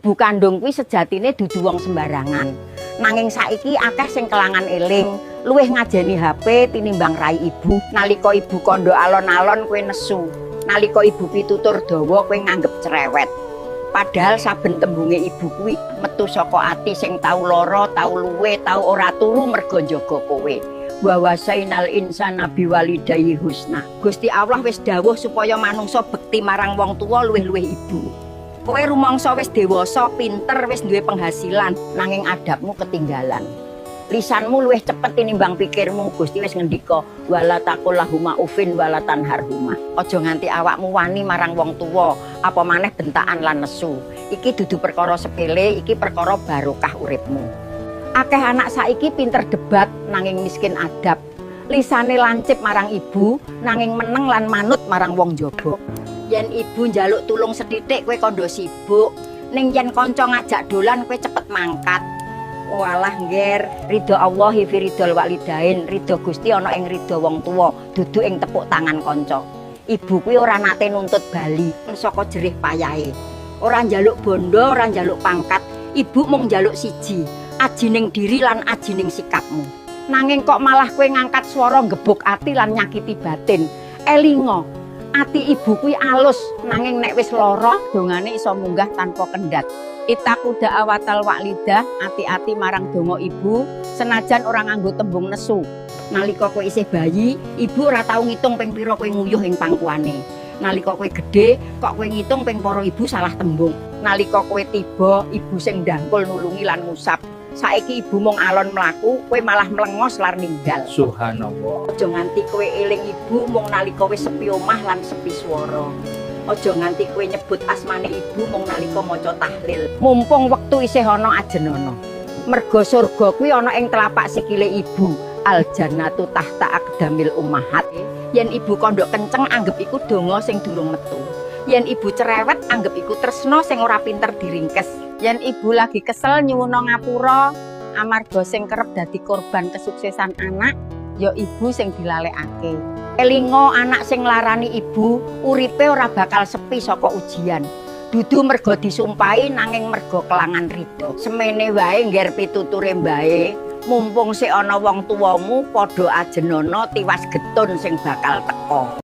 ibu kandung kuwi sejatine dudu wong sembarangan. Nanging saiki akeh sing kelangan eling, luwih ngajeni HP tinimbang rai ibu. Nalika ibu kondo alon-alon kowe nesu. Nalika ibu pitutur dawa kowe nganggep cerewet. Padahal saben tembunge ibu kuwi metu saka ati sing tau lara, tau luwe, tau ora turu mergo njaga kowe. Wa wasainal insana biwalidayhi husna. Gusti Allah wis dawuh supaya manungsa bekti marang wong tuwa luwih-luwih ibu. Kowe rumangsa wis dewasa, pinter, wis duwe penghasilan, nanging adabmu ketinggalan. Lisanmu luwih cepet tinimbang pikirmu. Gusti wis ngendika, wala taqul lahuma ufin wala tanharhuma. Aja nganti awakmu wani marang wong tuwa, apa maneh bentakan lan nesu. Iki dudu perkara sepele, iki perkara barokah uripmu. Akeh anak saiki pinter debat nanging miskin adab. Lisane lancip marang ibu, nanging meneng lan manut marang wong jaba. Yen ibu njaluk tulung sethithik kowe kondo sibuk, ning yen kanca ngajak dolan kowe cepet mangkat. Walah ngger, ridho Allah fi ridhol walidain, ridho Gusti ana ing ridho wong tuwa, dudu ing tepuk tangan kanca. Ibu kuwi ora nate nuntut bali saka jerih payahe. Ora njaluk bondo, ora njaluk pangkat, ibu mung njaluk siji, ajining diri lan ajining sikapmu. Nanging kok malah kowe ngangkat swara gebuk ati lan nyakiti batin. Elingo, ati ibu kuwi alus nanging nek wis lara dongane iso munggah tanpa kendat. Itaku da'awatal walidah, ati-ati marang donga ibu, senajan orang nganggo tembung nesu. Nalika kowe isih bayi, ibu ora tau ngitung ping pira kowe nguyuh ing pangkuane. Nalika kowe gedhe, kok kowe ngitung ping para ibu salah tembung. Nalika kowe tiba, ibu sing ndangkul nulungi lan ngusap. Saiki ibu mung alon mlaku, kowe malah mlengos lar ninggal. Subhanallah. Aja nganti kowe eling ibu mung nalika wis sepi omah lan sepi swara. Aja nganti kowe nyebut asmane ibu mung nalika maca tahlil. Mumpung wektu isih ana ajenana. Mergo surga kuwi ana ing telapak sikile ibu. Al jannatu tahta aqdamil ummahat. Yen ibu kondok kenceng anggap iku donga sing durung metu. Yen ibu cerewet anggap iku tresno sing ora pinter diringkes. Yen ibu lagi kesel nyuwuna ngapura amarga sing kerep dadi korban kesuksesan anak ya ibu sing dilalekake. Elingo anak sing larani ibu, uripe ora bakal sepi saka ujian. Dudu mergo disumpahi nanging mergo kelangan ridho. Semene wae ngger pituture mbae, mumpung sik ana wong tuwamu padha ajenana tiwas getun sing bakal teka.